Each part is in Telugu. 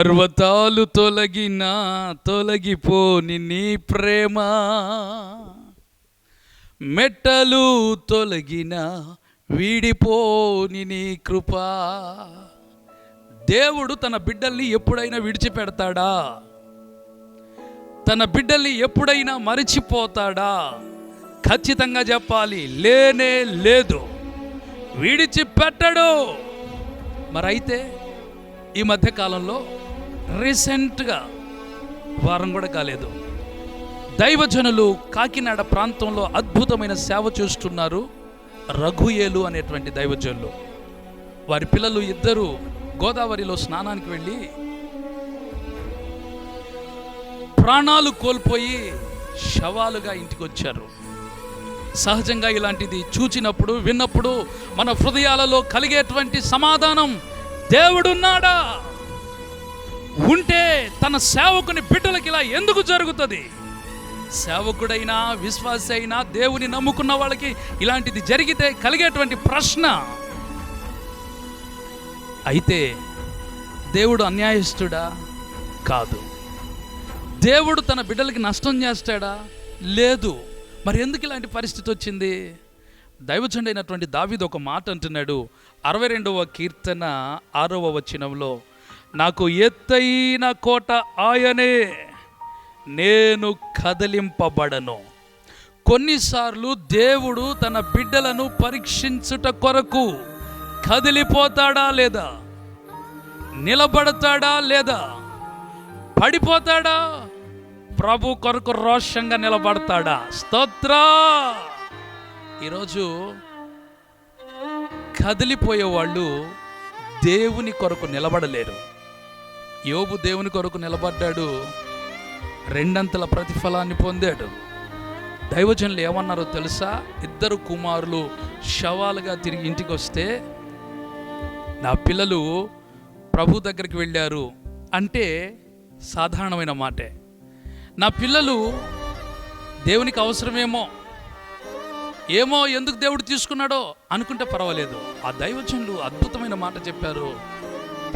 పర్వతాలు తొలగిన తొలగిపోని నీ ప్రేమ. మెట్టలు తొలగిన వీడిపోని నీ కృప. దేవుడు తన బిడ్డల్ని ఎప్పుడైనా విడిచిపెడతాడా? తన బిడ్డల్ని ఎప్పుడైనా మరిచిపోతాడా? ఖచ్చితంగా చెప్పాలి లేనే లేదు. విడిచిపెట్టడు. మరైతే ఈ మధ్యకాలంలో రీసెంట్గా వారం కూడా కాలేదు. దైవజనులు కాకినాడ ప్రాంతంలో అద్భుతమైన సేవ చేస్తున్నారు. రఘుయేలు అనేటువంటి దైవజనులు. వారి పిల్లలు ఇద్దరు గోదావరిలో స్నానానికి వెళ్ళి ప్రాణాలు కోల్పోయి శవాలుగా ఇంటికి వచ్చారు సహజంగా ఇలాంటిది చూచినప్పుడు విన్నప్పుడు మన హృదయాలలో కలిగేటువంటి సమాధానం దేవుడున్నాడా? ఉంటే తన సేవకుని బిడ్డలకి ఇలా ఎందుకు జరుగుతుంది? సేవకుడైనా విశ్వాసి అయినా దేవుని నమ్ముకున్న వాళ్ళకి ఇలాంటిది జరిగితే కలిగేటువంటి ప్రశ్న. అయితే దేవుడు అన్యాయస్తుడా? కాదు. దేవుడు తన బిడ్డలకి నష్టం చేస్తాడా? లేదు. మరి ఎందుకు ఇలాంటి పరిస్థితి వచ్చింది? దైవజండైనటువంటి దావీదు ఒక మాట అంటున్నాడు. అరవై రెండవ కీర్తన ఆరవ వచనంలో నాకు ఎత్తైన కోట ఆయనే నేను కదిలింపబడను. కొన్నిసార్లు దేవుడు తన బిడ్డలను పరీక్షించుట కొరకు కదిలిపోతాడా లేదా? నిలబడతాడా లేదా? పడిపోతాడా? ప్రభు కొరకు రోషంగా నిలబడతాడా? స్తోత్ర! ఈరోజు కదిలిపోయే వాళ్ళు దేవుని కొరకు నిలబడలేరు. యోబు దేవుని కొరకు నిలబడ్డాడు. రెండంతల ప్రతిఫలాన్ని పొందాడు. దైవజనులు ఏమన్నారో తెలుసా? ఇద్దరు కుమారులు శవాలుగా తిరిగి ఇంటికి వస్తే నా పిల్లలు ప్రభు దగ్గరికి వెళ్ళారు అంటే సాధారణమైన మాటే. నా పిల్లలు దేవునికి అవసరమేమో ఏమో ఎందుకు దేవుడు తీసుకున్నాడో అనుకుంటే పర్వాలేదు. ఆ దైవజనులు అద్భుతమైన మాట చెప్పారు.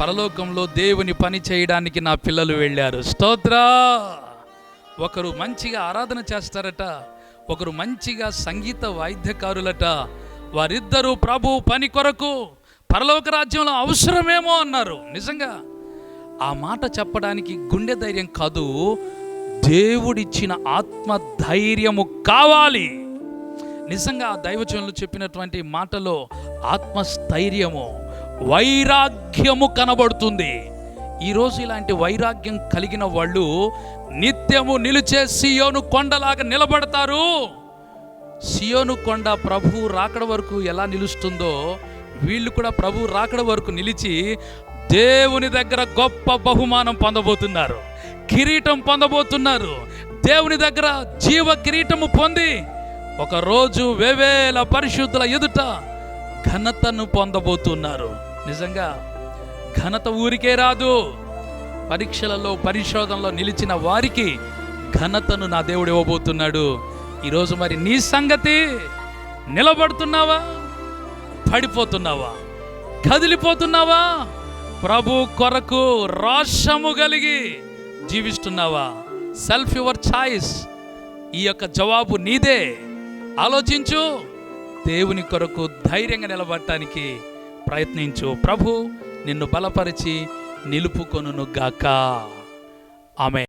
పరలోకంలో దేవుని పని చేయడానికి నా పిల్లలు వెళ్ళారు. స్తోత్ర! ఒకరు మంచిగా ఆరాధన చేస్తారట ఒకరు మంచిగా సంగీత వాయిద్యకారులట. వారిద్దరూ ప్రభు పని కొరకు పరలోక రాజ్యంలో అవసరమేమో అన్నారు. నిజంగా ఆ మాట చెప్పడానికి గుండె ధైర్యం కాదు దేవుడిచ్చిన ఆత్మ ధైర్యము కావాలి. నిజంగా ఆ చెప్పినటువంటి మాటలో ఆత్మస్థైర్యము వైరాగ్యము కనబడుతుంది. ఈరోజు ఇలాంటి వైరాగ్యం కలిగిన వాళ్ళు నిత్యము నిలిచే సియోను కొండలాగా నిలబడతారు. సియోను కొండ ప్రభు రాకడ వరకు ఎలా నిలుస్తుందో వీళ్ళు కూడా ప్రభు రాకడ వరకు నిలిచి దేవుని దగ్గర గొప్ప బహుమానం పొందబోతున్నారు. కిరీటం పొందబోతున్నారు. దేవుని దగ్గర జీవ కిరీటము పొంది ఒకరోజు వేవేల పరిశుద్ధుల ఎదుట ఘనతను పొందబోతున్నారు. నిజంగా ఘనత ఊరికే రాదు. పరీక్షలలో పరిశోధనలో నిలిచిన వారికి ఘనతను నా దేవుడు ఇవ్వబోతున్నాడు. ఈరోజు మరి నీ సంగతి నిలబడుతున్నావా? పడిపోతున్నావా? కదిలిపోతున్నావా? ప్రభు కొరకు రాష్ట్రము కలిగి జీవిస్తున్నావా? సెల్ఫ్ యువర్ ఛాయిస్ ఈ యొక్క జవాబు నీదే. ఆలోచించు. దేవుని కొరకు ధైర్యంగా నిలబడటానికి ప్రయత్నించు. ప్రభు నిన్ను బలపరిచి నిలుపుకొనుగాక ఆమె